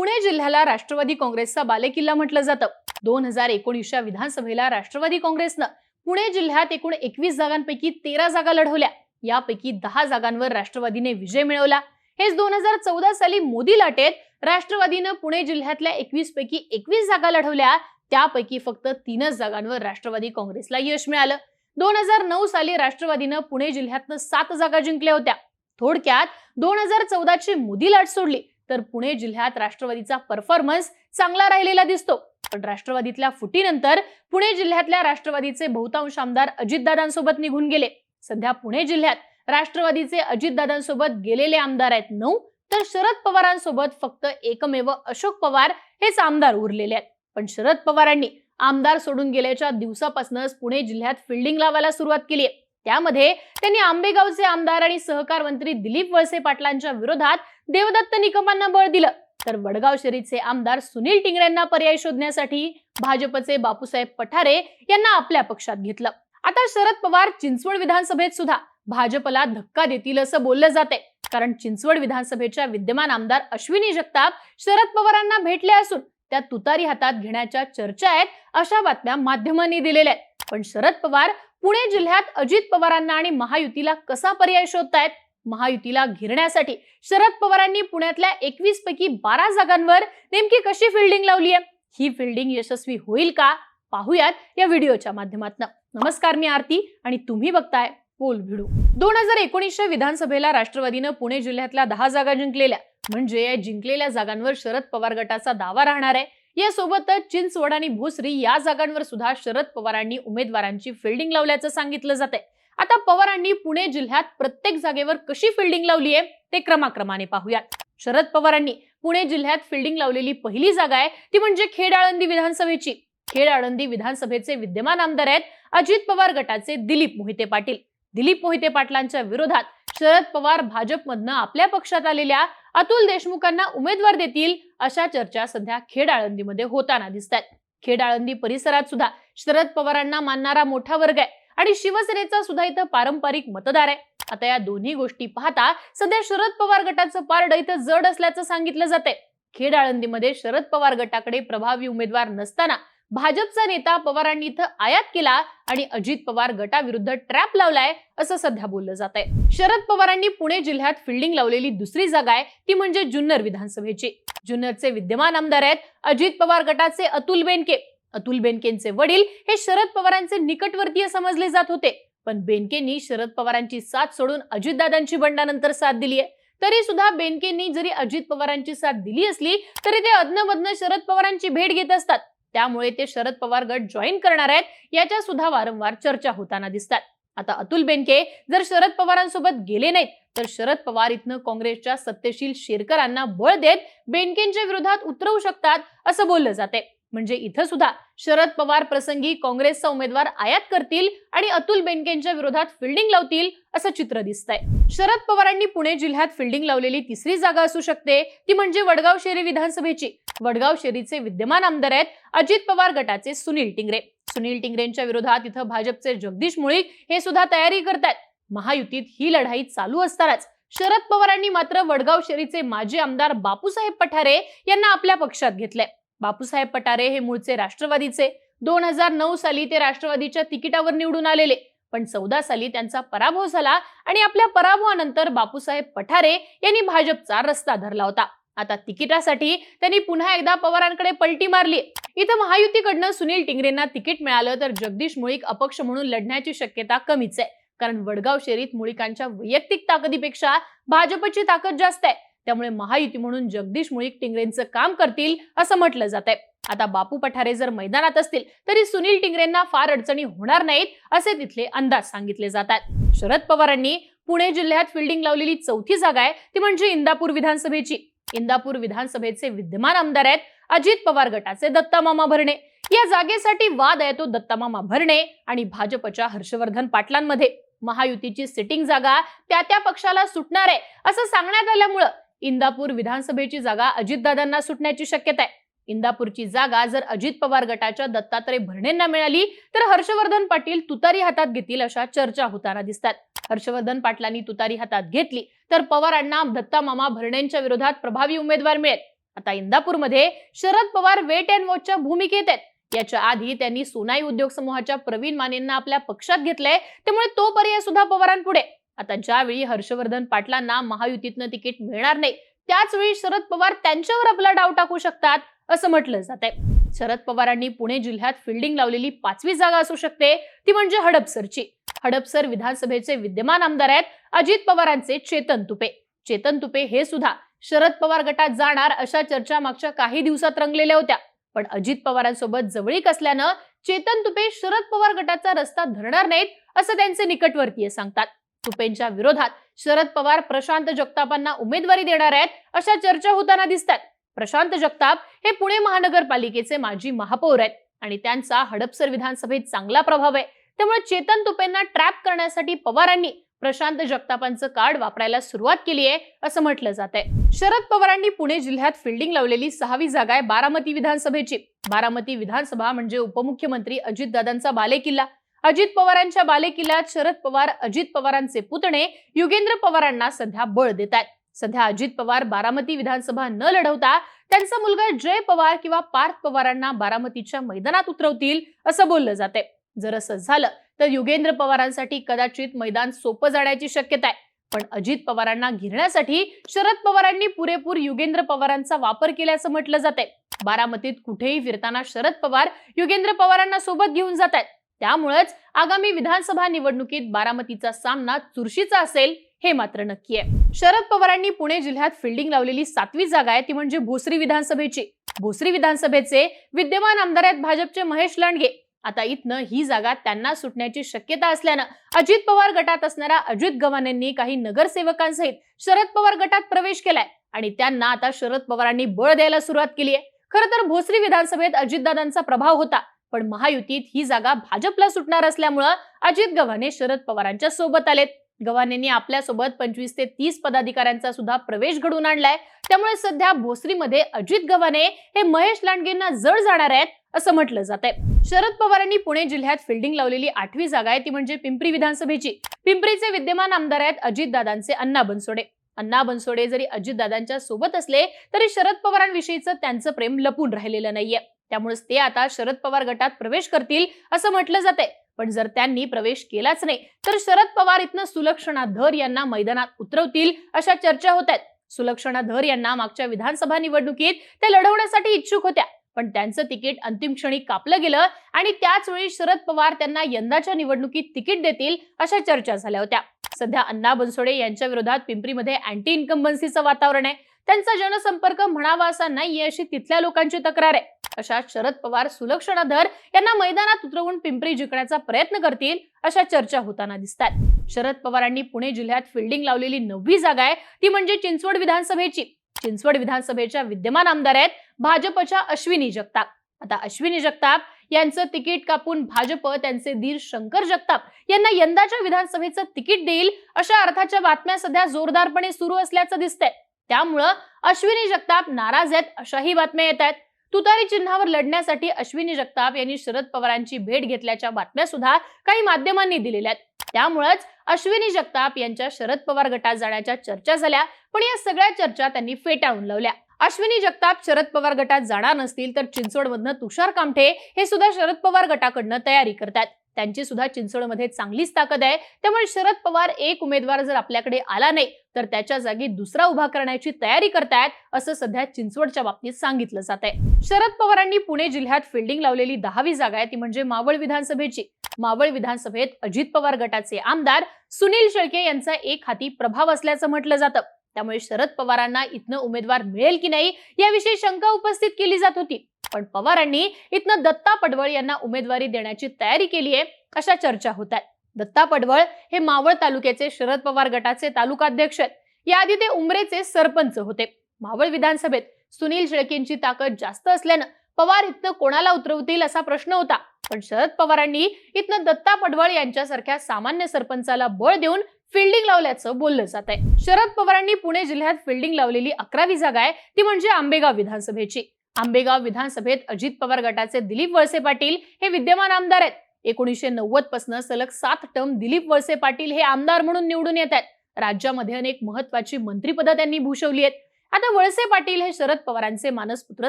पुणे जिल्ह्याला राष्ट्रवादी काँग्रेसचा बालेकिल्ला म्हटलं जातं. दोन हजार एकोणीसच्या विधानसभेला राष्ट्रवादी काँग्रेसनं पुणे जिल्ह्यात एकूण एकवीस जागांपैकी तेरा जागा लढवल्या. यापैकी दहा जागांवर राष्ट्रवादीने विजय मिळवला. हेच दोन हजार चौदा साली मोदी लाटेत राष्ट्रवादीनं पुणे जिल्ह्यातल्या एकवीस पैकी एकवीस जागा लढवल्या. त्यापैकी फक्त तीनच जागांवर राष्ट्रवादी काँग्रेसला यश मिळालं. दोन हजार नऊ साली राष्ट्रवादीनं पुणे जिल्ह्यातनं सात जागा जिंकल्या होत्या. थोडक्यात दोन हजार चौदाची मोदी लाट सोडली. तर पुणे जिल्ह्यात राष्ट्रवादीचा परफॉर्मन्स चांगला राहिलेला दिसतो. पण राष्ट्रवादीतल्या फुटीनंतर पुणे जिल्ह्यातल्या राष्ट्रवादीचे बहुतांश आमदार अजितदादांसोबत निघून गेले. सध्या पुणे जिल्ह्यात राष्ट्रवादीचे अजितदादांसोबत गेलेले आमदार आहेत नऊ तर शरद पवारांसोबत फक्त एकमेव अशोक पवार हेच आमदार उरलेले आहेत. पण शरद पवारांनी आमदार सोडून गेल्याच्या दिवसापासूनच पुणे जिल्ह्यात फिल्डिंग लावायला सुरुवात केली आहे. त्यामध्ये त्यांनी आंबेगावचे आमदार आणि सहकार मंत्री दिलीप वळसे पाटलांच्या विरोधात देवदत्त निकमांना बळ दिलं. तर वडगाव शरीचे आमदार सुनील टिंगरेंना पर्याय शोधण्यासाठी भाजपचे बापूसाहेब पठारे यांना आपल्या पक्षात घेतलं. आता शरद पवार चिंचवड विधानसभेत सुद्धा भाजपला धक्का देतील असं बोललं जाते कारण चिंचवड विधानसभेच्या विद्यमान आमदार अश्विनी जगताप शरद पवारांना भेटले असून त्या तुतारी हातात घेण्याच्या चर्चा आहेत अशा बातम्या माध्यमांनी दिलेल्या आहेत. पण शरद पवार पुणे जिल्ह्यात अजित पवारांना आणि महायुतीला कसा पर्याय शोधतायत? महायुतीला घेरण्यासाठी शरद पवारांनी पुण्यातल्या एकवीस पैकी बारा जागांवर नेमकी कशी फिल्डिंग लावली आहे ही फिल्डिंग यशस्वी होईल का? पाहूयात या व्हिडिओच्या माध्यमातून. नमस्कार मी आरती आणि तुम्ही बघताय पोल भिडू. दोन हजार एकोणीसच्या विधानसभेला राष्ट्रवादीनं पुणे जिल्ह्यातल्या दहा जागा जिंकलेल्या. म्हणजे या जिंकलेल्या जागांवर शरद पवार गटाचा दावा राहणार आहे. यासोबतच चिंचवड आणि भोसरी या जागांवर सुद्धा शरद पवारांनी उमेदवारांची फिल्डिंग लावल्याचं सांगितलं जाते आता पवारांनी पुणे जिल्ह्यात प्रत्येक जागेवर कशी फिल्डिंग लावली आहे ते क्रमाक्रमाने पाहूयात. शरद पवारांनी पुणे जिल्ह्यात फिल्डिंग लावलेली पहिली जागा आहे ती म्हणजे खेड आळंदी विधानसभेची. खेड आळंदी विधानसभेचे विद्यमान आमदार आहेत अजित पवार गटाचे दिलीप मोहिते पाटील. दिलीप मोहिते पाटलांच्या विरोधात शरद पवार भाजपमधनं आपल्या पक्षात आलेल्या अतुल देशमुखांना उमेदवार देतील अशा चर्चा सध्या खेड आळंदीमध्ये होताना दिसत आहेत खेड आळंदी परिसरात सुद्धा शरद पवारांना मानणारा मोठा वर्ग आहे आणि शिवसेनेचा सुद्धा इथं पारंपरिक मतदार आहे. आता या दोन्ही गोष्टी पाहता सध्या शरद पवार गटाचं पारड इथं जड असल्याचं सांगितलं जाते खेड आळंदीमध्ये शरद पवार गटाकडे प्रभावी उमेदवार नसताना भाजपचा नेता पवारांनी इथं आयात केला आणि अजित पवार गटाविरुद्ध ट्रॅप लावलाय असं सध्या बोललं जात आहे. शरद पवारांनी पुणे जिल्ह्यात फिल्डिंग लावलेली दुसरी जागा आहे. ती म्हणजे जुन्नर विधानसभेची. जुन्नरचे विद्यमान आमदार आहेत अजित पवार गटाचे अतुल बेनके. अतुल बेनकेंचे वडील हे शरद पवारांचे निकटवर्तीय समजले जात होते. पण बेनकेंनी शरद पवारांची साथ सोडून अजितदादांची बंडानंतर साथ दिली आहे. तरी सुद्धा बेनकेंनी जरी अजित पवारांची साथ दिली असली तरी ते अदनमधनं शरद पवारांची भेट घेत असतात. त्यामुळे ते शरद पवार गट जॉईन करणार आहेत याच्या सुद्धा वारंवार चर्चा होताना दिसतात. आता अतुल बेनके जर शरद पवारांसोबत गेले नाहीत तर शरद पवार इथनं काँग्रेसच्या सत्तेशील शेरकरांना बळ देत बेनकेंच्या विरोधात उतरवू शकतात असं बोललं जाते म्हणजे इथं सुद्धा शरद पवार प्रसंगी काँग्रेसचा उमेदवार आयात करतील आणि अतुल बेनकेंच्या विरोधात फिल्डिंग लावतील असं चित्र दिसतंय. शरद पवारांनी पुणे जिल्ह्यात फिल्डिंग लावलेली तिसरी जागा असू शकते. ती म्हणजे वडगाव शेरी विधानसभेची. वडगाव शेरीचे विद्यमान आमदार आहेत अजित पवार गटाचे सुनील टिंगरे. सुनील टिंगरेंच्या विरोधात इथं भाजपचे जगदीश मुळीक हे सुद्धा तयारी करतात महायुतीत ही लढाई चालू असतानाच शरद पवारांनी मात्र वडगाव शेरीचे माजी आमदार बापूसाहेब पठारे यांना आपल्या पक्षात घेतलंय. बापूसाहेब पठारे हे मूळचे राष्ट्रवादीचे. दोन हजार नऊ साली ते राष्ट्रवादीच्या तिकिटावर निवडून आलेले. पण चौदा साली त्यांचा पराभव झाला आणि आपल्या पराभवानंतर बापूसाहेब पठारे यांनी भाजपचा रस्ता धरला होता. आता तिकिटासाठी त्यांनी पुन्हा एकदा पवारांकडे पलटी मारली. इथं महायुतीकडनं सुनील टिंगरेंना तिकीट मिळालं तर जगदीश मुळीक अपक्ष म्हणून लढण्याची शक्यता कमीच आहे. कारण वडगाव शेरीत मुळीकांच्या वैयक्तिक ताकदीपेक्षा भाजपची ताकद जास्त आहे. त्यामुळे महायुती म्हणून जगदीश मुळीक टिंगरेंचं काम करतील असं म्हटलं जात आहे आता बापू पठारे जर मैदानात असतील तरी सुनील टिंगरेंना फार अडचणी होणार नाहीत असे तिथले अंदाज सांगितले जातात. शरद पवारांनी पुणे जिल्ह्यात फिल्डिंग लावलेली चौथी जागा आहे ती म्हणजे इंदापूर विधानसभेची. इंदापूर विधानसभेचे विद्यमान आमदार आहेत अजित पवार गटाचे दत्तामामा भरणे. या जागेसाठी वाद आहे तो दत्तामामा भरणे आणि भाजपच्या हर्षवर्धन पाटलांमध्ये. महायुतीची सिटिंग जागा त्या त्या पक्षाला सुटणार आहे असं सांगण्यात आल्यामुळं इंदापूर विधानसभेची जागा अजितदादांना सुटण्याची शक्यता आहे. इंदापूरची जागा जर अजित पवार गटाच्या दत्तात्रय भरणेंना मिळाली तर हर्षवर्धन पाटील तुतारी हातात घेतील अशा चर्चा होताना दिसतात. हर्षवर्धन पाटलांनी तुतारी हातात घेतली तर पवारांना दत्ता मामा भरणेंच्या विरोधात प्रभावी उमेदवार मिळेल. आता इंदापूरमध्ये शरद पवार वेट अँड वॉचच्या भूमिकेत आहेत. याच्या आधी त्यांनी सोनाई उद्योग समूहाच्या प्रवीण मानेंना आपल्या पक्षात घेतलंय त्यामुळे तो पर्याय सुद्धा पवारांपुढे आता ज्यावेळी हर्षवर्धन पाटलांना महायुतीतनं तिकीट मिळणार नाही त्याच वेळी शरद पवार त्यांच्यावर आपला डाव टाकू शकतात असं म्हटलं जात आहे शरद पवारांनी पुणे जिल्ह्यात फिल्डिंग लावलेली पाचवी जागा असू शकते ती म्हणजे हडपसरची. हडपसर विधानसभेचे विद्यमान आमदार आहेत अजित पवारांचे चेतन तुपे. चेतन तुपे हे सुद्धा शरद पवार गटात जाणार अशा चर्चा मागच्या काही दिवसात रंगलेल्या होत्या. पण अजित पवारांसोबत जवळीक असल्यानं चेतन तुपे शरद पवार गटाचा रस्ता धरणार नाहीत असं त्यांचे निकटवर्तीय सांगतात. तुपेंच्या विरोधात शरद पवार प्रशांत जगतापांना उमेदवारी देणार आहेत अशा चर्चा होताना दिसतात प्रशांत जगताप हे पुणे महानगरपालिकेचे माजी महापौर आहेत आणि त्यांचा हडपसर विधानसभेत चांगला प्रभाव आहे. त्यामुळे चेतन तुपेंना ट्रॅप करण्यासाठी पवारांनी प्रशांत जगतापांचं कार्ड वापरायला सुरुवात केली आहे असं म्हटलं जात आहे. शरद पवारांनी पुणे जिल्ह्यात फिल्डिंग लावलेली सहावी जागा आहे बारामती विधानसभेची. बारामती विधानसभा म्हणजे उपमुख्यमंत्री अजितदादांचा बालेकिल्ला. अजित पवारांच्या बालेकिल्ल्यात शरद पवार अजित पवारांचे पुतणे युगेंद्र पवारांना सध्या बळ देत आहेत. सध्या अजित पवार बारामती विधानसभा न लढवता त्यांचा मुलगा जय पवार किंवा पार्थ पवारांना बारामतीच्या मैदानात उतरवतील असं बोललं जाते जर असं झालं तर युगेंद्र पवारांसाठी कदाचित मैदान सोपं जाण्याची शक्यता आहे. पण अजित पवारांना घेरण्यासाठी शरद पवारांनी पुरेपूर युगेंद्र पवारांचा वापर केल्याचं म्हटलं जाते बारामतीत कुठेही फिरताना शरद पवार युगेंद्र पवारांना सोबत घेऊन जात आहेत. त्यामुळेच आगामी विधानसभा निवडणुकीत बारामतीचा सामना चुरशीचा असेल हे मात्र नक्की आहे. शरद पवारांनी पुणे जिल्ह्यात फिल्डिंग लावलेली सातवी जागा आहे ती म्हणजे भोसरी विधानसभेची. भोसरी विधानसभेचे विद्यमान आमदार आहेत भाजपचे महेश लांडगे. आता इथनं ही जागा त्यांना सुटण्याची शक्यता असल्यानं अजित पवार गटात असणाऱ्या अजित गव्हाणेंनी काही नगरसेवकांसहित शरद पवार गटात प्रवेश केलाय आणि त्यांना आता शरद पवारांनी बळ द्यायला सुरुवात केली आहे खरं तर भोसरी विधानसभेत अजितदादांचा प्रभाव होता. पण महायुतीत ही जागा भाजपला सुटणार असल्यामुळं अजित गव्हाणे शरद पवारांच्या सोबत आलेत. गव्हाणेंनी आपल्यासोबत पंचवीस ते तीस पदाधिकाऱ्यांचा सुद्धा प्रवेश घडवून आणलाय. त्यामुळे सध्या भोसरीमध्ये अजित गव्हाणे हे महेश लांडगेंना जड जाणार आहेत असं म्हटलं जात आहे. शरद पवारांनी पुणे जिल्ह्यात फिल्डिंग लावलेली आठवी जागा आहे ती म्हणजे पिंपरी विधानसभेची. पिंपरीचे विद्यमान आमदार आहेत अजितदादांचे अण्णा बनसोडे. अण्णा बनसोडे जरी अजितदादांच्या सोबत असले तरी शरद पवारांविषयीचं त्यांचं प्रेम लपून राहिलेलं नाहीये. त्यामुळेच ते आता शरद पवार गटात प्रवेश करतील असं म्हटलं जाते पण जर त्यांनी प्रवेश केलाच नाही तर शरद पवार इथनं सुलक्षणा धर यांना मैदानात उतरवतील अशा चर्चा होत आहेत. सुलक्षणा धर यांना मागच्या विधानसभा निवडणुकीत त्या लढवण्यासाठी इच्छुक होत्या. पण त्यांचं तिकीट अंतिम क्षणी कापलं गेलं आणि त्याच वेळी शरद पवार त्यांना यंदाच्या निवडणुकीत तिकीट देतील अशा चर्चा झाल्या होत्या. सध्या अण्णा बनसोडे यांच्या विरोधात पिंपरीमध्ये अँटी इन्कम्बन्सीचं वातावरण आहे. त्यांचा जनसंपर्क म्हणावा असा नाहीये अशी तिथल्या लोकांची तक्रार आहे. अशा शरद पवार सुलक्षणाधर यांना मैदानात उतरवून पिंपरी जिंकण्याचा प्रयत्न करतील अशा चर्चा होताना दिसतात शरद पवारांनी पुणे जिल्ह्यात फिल्डिंग लावलेली नववी जागा आहे ती म्हणजे चिंचवड विधानसभेची. चिंचवड विधानसभेच्या विद्यमान आमदार आहेत भाजपच्या अश्विनी जगताप. आता अश्विनी जगताप यांचं तिकीट कापून भाजप त्यांचे धीर शंकर जगताप यांना यंदाच्या विधानसभेचं तिकीट देईल अशा अर्थाच्या बातम्या सध्या जोरदारपणे सुरू असल्याचं दिसतंय. त्यामुळं अश्विनी जगताप नाराज आहेत अशाही बातम्या येत आहेत तुतारी चिन्हावर लढण्यासाठी अश्विनी जगताप यांनी शरद पवारांची भेट घेतल्याच्या बातम्या सुद्धा काही माध्यमांनी दिलेल्या आहेत. त्यामुळेच अश्विनी जगताप यांच्या शरद पवार गटात जाण्याच्या चर्चा झाल्या पण या सगळ्या चर्चा त्यांनी फेटाळून लावल्या. अश्विनी जगताप शरद पवार गटात जाणार नसतील तर चिंचवडमधनं तुषार कामठे हे सुद्धा शरद पवार गटाकडनं तयारी करतात त्यांची सुद्धा चिंचवडमध्ये चांगलीच ताकद आहे. त्यामुळे शरद पवार एक उमेदवार जर आपल्याकडे आला नाही तर त्याच्या जागी दुसरा उभा करण्याची तयारी करतायत असं सध्या चिंचवडच्या बाबतीत सांगितलं जात आहे. शरद पवारांनी पुणे जिल्ह्यात फिल्डिंग लावलेली दहावी जागा आहे ती म्हणजे मावळ विधानसभेची. मावळ विधानसभेत अजित पवार गटाचे आमदार सुनील शेळके यांचा एक हाती प्रभाव असल्याचं म्हटलं जातं. त्यामुळे शरद पवारांना इथनं उमेदवार मिळेल की नाही याविषयी शंका उपस्थित केली जात होती. पण पवारांनी इथनं दत्ता पडवळ यांना उमेदवारी देण्याची तयारी केली आहे अशा चर्चा होत आहेत. दत्ता पडवळ हे मावळ तालुक्याचे शरद पवार गटाचे तालुकाध्यक्ष आहेत. याआधी ते उमरेचे सरपंच होते. मावळ विधानसभेत सुनील शेळकेंची ताकद जास्त असल्यानं पवार इथनं कोणाला उतरवतील असा प्रश्न होता. पण शरद पवारांनी इथनं दत्ता पडवळ यांच्यासारख्या सामान्य सरपंचाला बळ देऊन फिल्डिंग लावल्याचं बोललं जात आहे. शरद पवारांनी पुणे जिल्ह्यात फिल्डिंग लावलेली अकरावी जागा आहे. ती म्हणजे आंबेगाव विधानसभेची. आंबेगाव विधानसभेत अजित पवार गटाचे दिलीप वळसे पाटील हे विद्यमान आमदार आहेत. एकोणीसशे नव्वदपासून सलग सात टर्म दिलीप वळसे पाटील हे आमदार म्हणून निवडून येत आहेत. राज्यामध्ये अनेक महत्वाची मंत्रीपदं त्यांनी भूषवली आहेत. आता वळसे पाटील हे शरद पवारांचे मानसपुत्र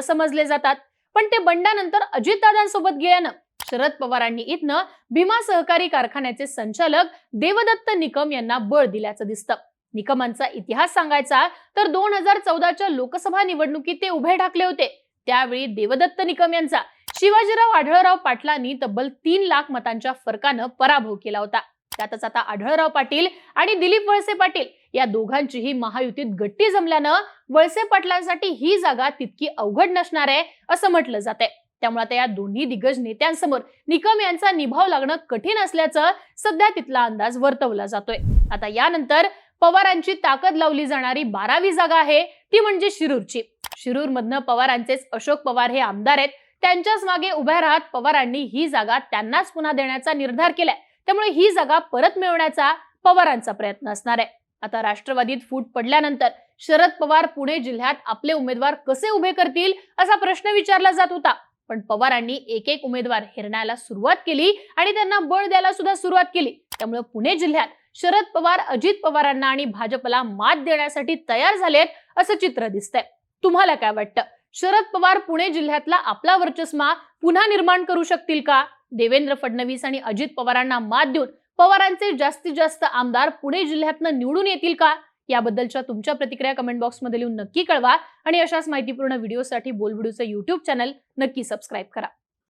समजले जातात. पण ते बंडानंतर अजितदादांसोबत गेल्यानं शरद पवारांनी इथनं भीमा सहकारी कारखान्याचे संचालक देवदत्त निकम यांना बळ दिल्याचं दिसतं. निकमांचा इतिहास सांगायचा तर दोन हजार चौदाच्या लोकसभा निवडणुकीत ते उभे ठाकले होते. त्यावेळी देवदत्त निकम यांचा शिवाजीराव आढळराव पाटलांनी तब्बल तीन लाख मतांच्या फरकानं पराभव केला होता. त्यातच आता आढळराव पाटील आणि दिलीप वळसे पाटील या दोघांचीही महायुतीत गट्टी जमल्यानं वळसे पाटलांसाठी ही जागा तितकी अवघड नसणार आहे असं म्हटलं जाते त्यामुळे आता या दोन्ही दिग्गज नेत्यांसमोर निकम यांचा निभाव लागणं कठीण असल्याचं सध्या तिथला अंदाज वर्तवला जातोय. आता यानंतर पवारांची ताकद लावली जाणारी बारावी जागा आहे ती म्हणजे शिरूरची. शिरूर मधनं पवारांचेच अशोक पवार हे आमदार आहेत. त्यांच्याच मागे उभ्या राहत पवारांनी ही जागा त्यांनाच पुन्हा देण्याचा निर्धार केलाय. त्यामुळे ही जागा परत मिळवण्याचा पवारांचा प्रयत्न असणार आहे. आता राष्ट्रवादीत फूट पडल्यानंतर शरद पवार पुणे जिल्ह्यात आपले उमेदवार कसे उभे करतील असा प्रश्न विचारला जात होता. पण पवारांनी एक एक उमेदवार हिरण्याला सुरुवात केली आणि त्यांना बळ द्यायला सुद्धा सुरुवात केली. त्यामुळे पुणे जिल्ह्यात शरद पवार अजित पवारांना आणि भाजपला मात देण्यासाठी तयार झालेत असं चित्र दिसतंय. तुम्हाला काय वाटतं? शरद पवार पुणे जिल्ह्यातला आपला वर्चस्मा पुन्हा निर्माण करू शकतील का? देवेंद्र फडणवीस आणि अजित पवारांना मात देऊन पवारांचे जास्तीत जास्त आमदार पुणे जिल्ह्यातनं निवडून येतील का? याबद्दलच्या तुमच्या प्रतिक्रिया कमेंट बॉक्समध्ये लिहून नक्की कळवा आणि अशाच माहितीपूर्ण व्हिडिओसाठी बोलविडूचं युट्यूब चॅनल नक्की सबस्क्राईब करा.